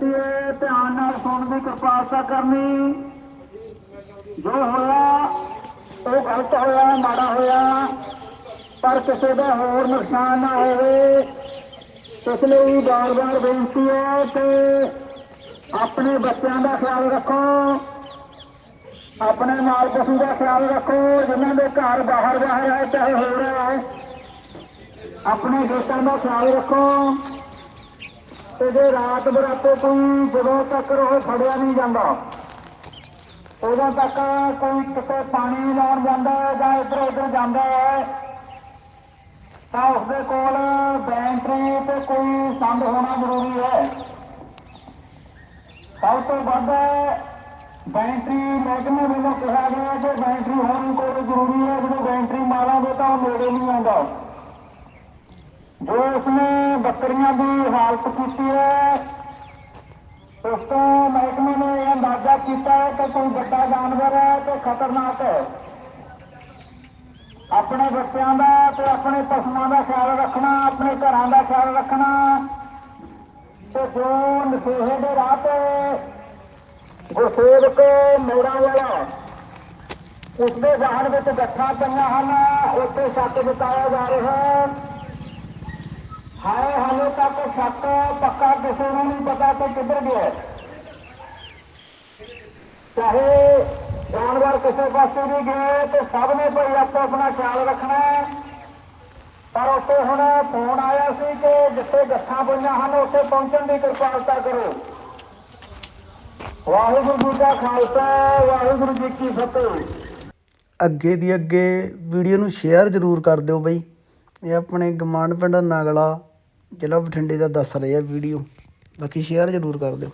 ਬੇਨਤੀ ਹੈ ਧਿਆਨ ਨਾਲ ਸੁਣਨ ਦੀ ਕਿਰਪਾਲਤਾ ਕਰਨੀ। ਜੋ ਹੋਇਆ, ਉਹ ਗਲਤ ਹੋਇਆ, ਮਾੜਾ ਹੋਇਆ, ਪਰ ਕਿਸੇ ਦਾ ਹੋਰ ਨੁਕਸਾਨ ਨਾ ਹੋਵੇ। ਇਸ ਲਈ ਬਾਰ-ਬਾਰ ਬੇਨਤੀ ਹੈ ਕਿ ਆਪਣੇ ਬੱਚਿਆਂ ਦਾ ਖਿਆਲ ਰੱਖੋ। ਆਪਣੇ ਮਾਲ ਪਸ਼ੂ ਦਾ ਖਿਆਲ ਰੱਖੋ, ਜਿਨ੍ਹਾਂ ਦੇ ਘਰ ਬਾਹਰ ਬਾਹਰ ਹੈ, ਚਾਹੇ ਹੋ ਰਿਹਾ ਹੈ। ਆਪਣੇ ਦੋਸਤਾਂ ਦਾ ਖਿਆਲ ਰੱਖੋ। ਤੇ ਜੇ ਰਾਤ ਬਰਾਤੇ ਕੋਈ ਜਦੋਂ ਤੱਕ ਉਹ ਫੜਿਆ ਨਹੀਂ ਜਾਂਦਾ, ਉਦੋਂ ਤੱਕ ਕੋਈ ਕਿਤੇ ਪਾਣੀ ਲਾਉਣ ਜਾਂਦਾ ਹੈ ਜਾਂ ਇੱਧਰ ਉੱਧਰ ਜਾਂਦਾ ਹੈ, ਤਾਂ ਉਸਦੇ ਕੋਲ ਬੈਂਟਰੀ ਤੇ ਕੋਈ ਸੰਦ ਹੋਣਾ ਜ਼ਰੂਰੀ ਹੈ। ਸਭ ਤੋਂ ਵੱਧ ਬੈਂਟਰੀ ਮਹਿਕਮੇ ਵੱਲੋਂ ਕਿਹਾ ਗਿਆ ਕਿ ਬੈਂਟਰੀ ਹੋਣੀ ਕੋਈ ਜ਼ਰੂਰੀ ਹੈ, ਜਦੋਂ ਬੈਂਟਰੀ ਮਾਰਾਂਗੇ ਤਾਂ ਉਹ ਨੇੜੇ ਨਹੀਂ ਆਉਂਦਾ। ਜੋ ਉਸਨੇ ਬੱਕਰੀਆਂ ਦੀ ਹਾਲਤ ਕੀਤੀ ਹੈ। ਉਸ ਤੋਂ ਮਹਿਕਮੇ ਨੇ ਇਹ ਅੰਦਾਜ਼ਾ ਕੀਤਾ ਹੈ ਕਿ ਕੋਈ ਵੱਡਾ ਜਾਨਵਰ ਹੈ ਤੇ ਖਤਰਨਾਕ ਹੈ। ਆਪਣੇ ਬੱਚਿਆਂ ਦਾ ਤੇ ਆਪਣੇ ਪਸ਼ੂਆਂ ਦਾ ਖਿਆਲ ਰੱਖਣਾ, ਆਪਣੇ ਘਰਾਂ ਦਾ ਖਿਆਲ ਰੱਖਣਾ ਤੇ ਜੋ ਨਸ਼ੇਹੇ ਦੇ ਰਾਹ ਤੇ ਗੁਰਸੇਵਕ ਮੋੜਾ ਵਾਲਾ ਉਸ ਦੇ ਵਾਹਨ ਵਿੱਚ ਗੱਠਾਂ ਪਈਆਂ ਹਨ, ਉੱਥੇ ਛੱਤ ਜਤਾਇਆ ਜਾ ਰਿਹਾ ਹੈ। ਹਾਏ ਹਾਲੇ ਤੱਕ ਪੱਕਾ ਕਿਸੇ ਨੂੰ ਨਹੀਂ ਪਤਾ ਕਿ ਕਿੱਧਰ ਗਿਆ। ਚਾਹੇ ਜਾਨਵਰ ਕਿਸੇ ਪਾਸੇ ਵੀ ਗਏ ਤੇ ਸਭ ਨੇ ਭਾਈ ਆਪੋ ਆਪਣਾ ਖਿਆਲ ਰੱਖਣਾ ਪਰ ਉੱਥੇ ਹੁਣ ਫੋਨ ਆਇਆ ਸੀ ਕਿ ਜਿੱਥੇ ਗੱਠਾਂ ਪਈਆਂ ਹਨ, ਉੱਥੇ ਪਹੁੰਚਣ ਦੀ ਕਿਰਪਾਲਤਾ ਕਰੋ। ਵਾਹਿਗੁਰੂ ਜੀ ਦਾ ਖਾਲਸਾ, ਵਾਹਿਗੁਰੂ ਜੀ ਕੀ ਫਤਿਹ। ਅੱਗੇ ਦੀ ਅੱਗੇ ਵੀਡੀਓ ਨੂੰ ਸ਼ੇਅਰ ਜ਼ਰੂਰ ਕਰ ਦਿਓ ਬਈ। ਇਹ ਆਪਣੇ ਗਮਾਂਡ ਪਿੰਡ ਨਾਗਲਾ ਜ਼ਿਲ੍ਹਾ ਬਠਿੰਡੇ ਦਾ ਦੱਸ ਰਹੇ ਆ ਵੀਡੀਓ। ਬਾਕੀ ਸ਼ੇਅਰ ਜ਼ਰੂਰ ਕਰ ਦਿਓ।